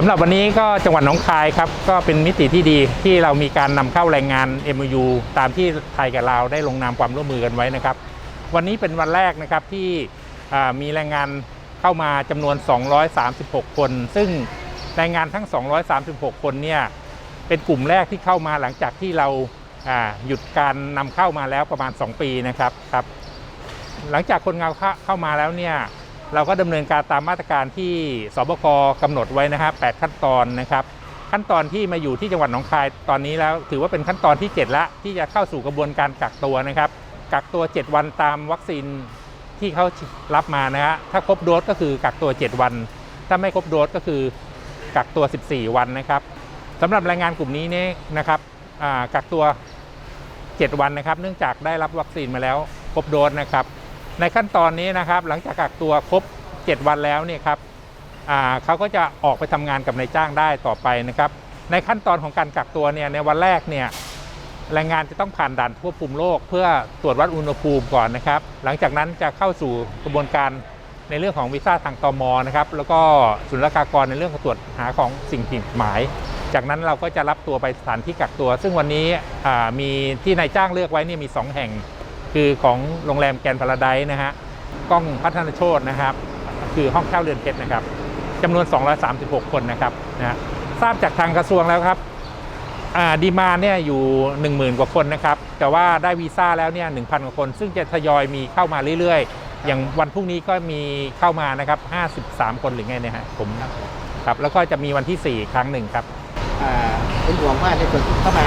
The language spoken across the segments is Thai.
สำหรับวันนี้ก็จังหวัดหนองคายครับก็เป็นมิติที่ดีที่เรามีการนำเข้าแรงงาน MOU ตามที่ไทยกับลาวได้ลงนามความร่วมมือกันไว้นะครับ วันนี้เป็นวันแรกนะครับที่มีแรงงานเข้ามาจำนวน 236 คน ซึ่งแรงงานทั้ง 236 คนเนี่ยเป็นกลุ่มแรกที่เข้ามาหลังจากที่เราหยุดการนำเข้ามาแล้วประมาณ 2 ปีนะครับครับ หลังจากคนงานเข้ามาแล้วเนี่ย เราก็ดำเนินการตามมาตรการที่สบคกำหนดไว้นะฮะ8ขั้นตอนนะครับ ขั้นตอนที่มาอยู่ที่จังหวัดหนองคายตอนนี้แล้ว ถือว่าเป็นขั้นตอนที่ 7 ละที่จะเข้าสู่กระบวนการกักตัวนะครับ กักตัว 7 วันตามวัคซีนที่เขารับมานะฮะถ้าครบโดสก็คือกักตัว 7 วัน ถ้าไม่ครบโดสก็คือกักตัว 14 วันนะครับสำหรับแรงงานกลุ่มนี้เนี่ยนะครับกักตัว 7 วันนะครับ เนื่องจากได้รับวัคซีนมาแล้วครบโดสนะครับ ในขั้นตอนนี้นะครับหลังจากกักตัวครบ 7 วันแล้วเนี่ยครับเขาก็จะออกไปทำงานกับนายจ้างได้ต่อไปนะครับในขั้นตอนของการกักตัวเนี่ยในวันแรกเนี่ยแรงงานจะต้องผ่านด่านควบคุมโรคเพื่อตรวจวัดอุณหภูมิก่อนนะครับ หลังจากนั้นจะเข้าสู่กระบวนการในเรื่องของวีซ่าทางตมนะครับแล้วก็ศุลกากรในเรื่องของตรวจหาของสิ่งผิดหมาย จากนั้นเราก็จะรับตัวไปสถานที่กักตัว ซึ่งวันนี้มีที่นายจ้างเลือกไว้เนี่ยมี 2 แห่ง คือของโรงแรมแกนพาราไดซ์นะฮะกล้องพัฒนโชตนะครับ คือห้องเช่าเรือนเพชรนะครับจำนวน 236 คนนะครับนะฮะทราบจากทางกระทรวงแล้วครับดีมาเนี่ยอยู่ 10,000 กว่าคนนะครับ แต่ว่าได้วีซ่าแล้วเนี่ย1,000 กว่าคน ซึ่งจะทยอยมีเข้ามาเรื่อยๆ อย่างวันพรุ่งนี้ก็มีเข้ามานะครับ 53 คนหรือไงเนี่ยฮะผมครับ แล้วก็จะมีวันที่ 4 ครั้งหนึ่งครับ เป็นห่วงว่าในส่วนที่เข้ามา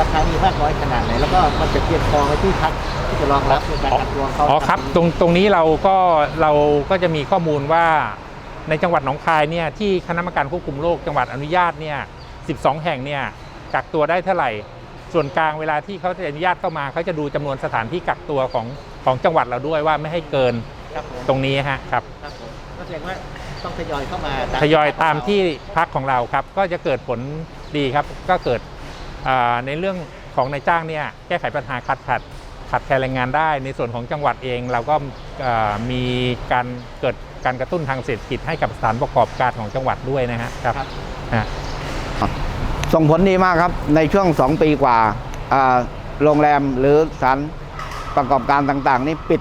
ราคามีมากน้อยขนาดไหนแล้วก็มันจะเพียงพอไหมที่พักที่จะรองรับในการกักตัวเขาอ๋อครับตรงตรงนี้เราก็เราก็จะมีข้อมูลว่าในจังหวัดหนองคายเนี่ยที่คณะกรรมการควบคุมโรคจังหวัดอนุญาตเนี่ย 12 แห่งเนี่ยกักตัวได้เท่าไหร่ ส่วนกลางเวลาที่เขาจะอนุญาตเข้ามาเขาจะดูจำนวนสถานที่กักตัวของของจังหวัดเราด้วยว่าไม่ให้เกินครับผมตรงนี้ฮะครับครับผมก็แสดงว่าต้องทยอยเข้ามาทยอยตามที่พักของเราครับ ก็จะเกิดผล ดีครับ ก็เกิดอ่าในเรื่องของนายจ้างเนี่ยแก้ไขปัญหาขัดขัดขัดแคลนแรงงานได้ ในส่วนของจังหวัดเองเราก็อ่ามีการเกิดการกระตุ้นทางเศรษฐกิจให้กับสถานประกอบการของจังหวัดด้วยนะฮะครับครับฮะส่งผลดีมากครับในช่วง 2 ปีกว่าอ่าโรงแรมหรือสถานประกอบการต่างๆ นี่ปิด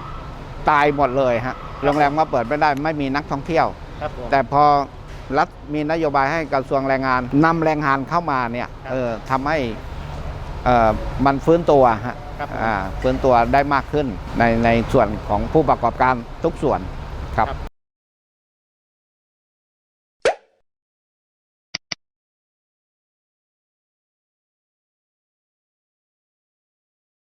ตายหมดเลยฮะโรงแรมก็เปิดไม่ได้ไม่มีนักท่องเที่ยวครับผมแต่พอ รัฐมีนโยบายให้กระทรวงแรงงานนำแรงงานเข้ามาเนี่ยครับเออทำให้เอ่อมันฟื้นตัวฮะครับผม อ่าฟื้นตัวได้มากขึ้นในในส่วนของผู้ประกอบการทุกส่วนครับ